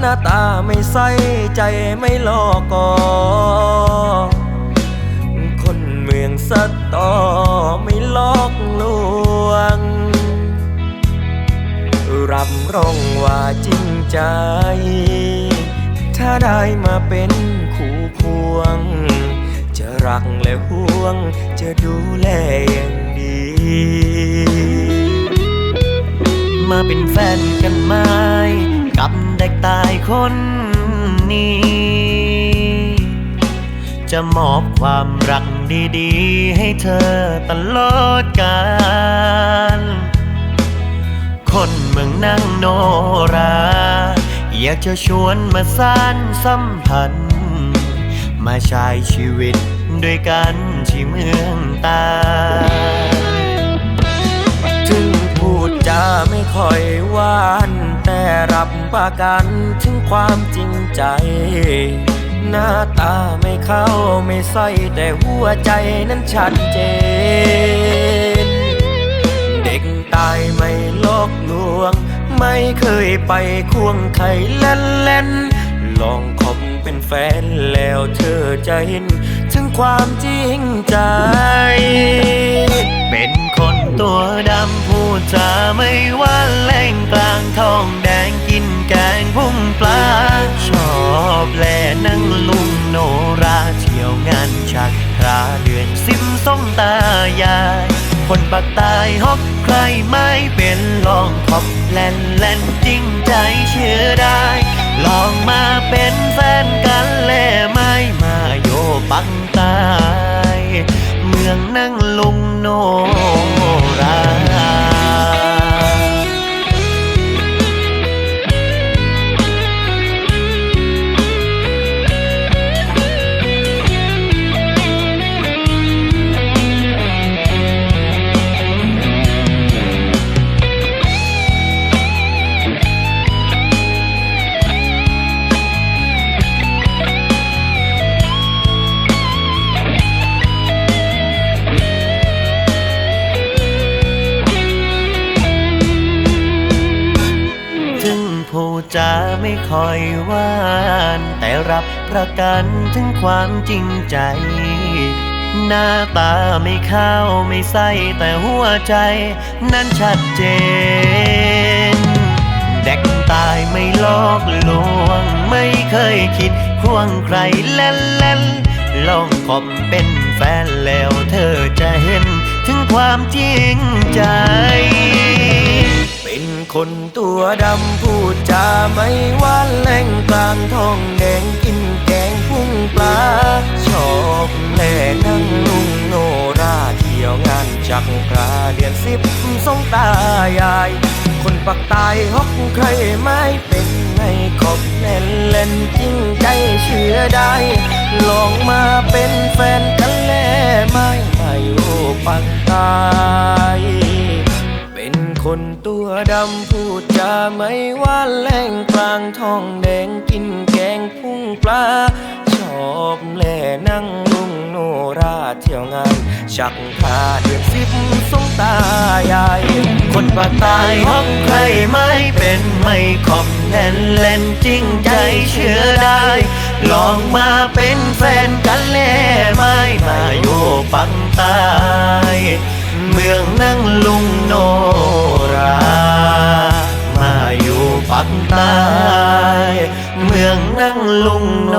หน้าตาไม่ใส่ใจไม่ลอกอคนเมืองสตอไม่ลอกลวง รับรองว่าจริงใจ ถ้าได้มาเป็นคู่ควง จะรักและห่วง จะดูแลอย่างดีมาเป็นแฟนกันไหม กับเด็กตายคนนี้ จะมอบความรักดีๆ ให้เธอตลอดกาลคนเมืองนั่งโนรา อยากจะชวนมาสร้านสัมพันธ์ มาใช้ชีวิตด้วยกันที่เมืองตา ประกันถึงความจริงใจ หน้าตาไม่เข้าไม่ใส่แต่หัวใจนั้นชัดเจน เด็กตายไม่ลอกลวง ไม่เคยไปควงใครเล่นเล่นลองคบเป็นแฟนแล้วเธอจะเห็น ถึงความจริงใจ เป็นคนตัวดำพูดจาไม่ว่าแหล่งกลางทอ ปลา ชอบแลนั่งลุงโนราเที่ยวงานชักคราเดือนสิมส้มตายาย คนปักตายฮอกใครไม่เป็นลองขอบแลนแลนจริงใจเชื่อได้ ลองมาเป็นแฟนกันแลไม่มาโยปักตาย เมืองนั่งลุงโนรา จาไม่คอยหวาน แต่รับประกันถึงความจริงใจ หน้าตาไม่เข้าไม่ใส่แต่หัวใจ นั้นชัดเจนเด็กตายไม่ลอกลวง ไม่เคยคิดควงใครเล่นเล่นลองคบเป็นแฟนแล้วเธอจะเห็น ถึงความจริงใจ เป็นคนตัวดำพูดจาไม่หวานแหล่งกลางทองแดงกินแกงพุ่งปลา ชอบแล่นั่งลุงโนราเที่ยวงานจักรราเดือนสิบสงตายาย คนปักตายฮอกใครไม่เป็นไม่ขอบเล่นเล่นจริงใจเชื่อได้ คนตัวดำพูดจาไม่ว่าแหล่งกลางทองแดงกินแกงพุ่งปลา ชอบแล่นั่งลุงโนราเที่ยวงาน ชักพาเดือนสิบสงตายายคนปาตายฮอกใครไม่เป็นไม่ขอบแน่นเล่นจริงใจเชื่อได้ ลองมาเป็นแฟนกันแล่ไม่มาอยู่ปังตาย เมืองนั่งลุ ลุงโน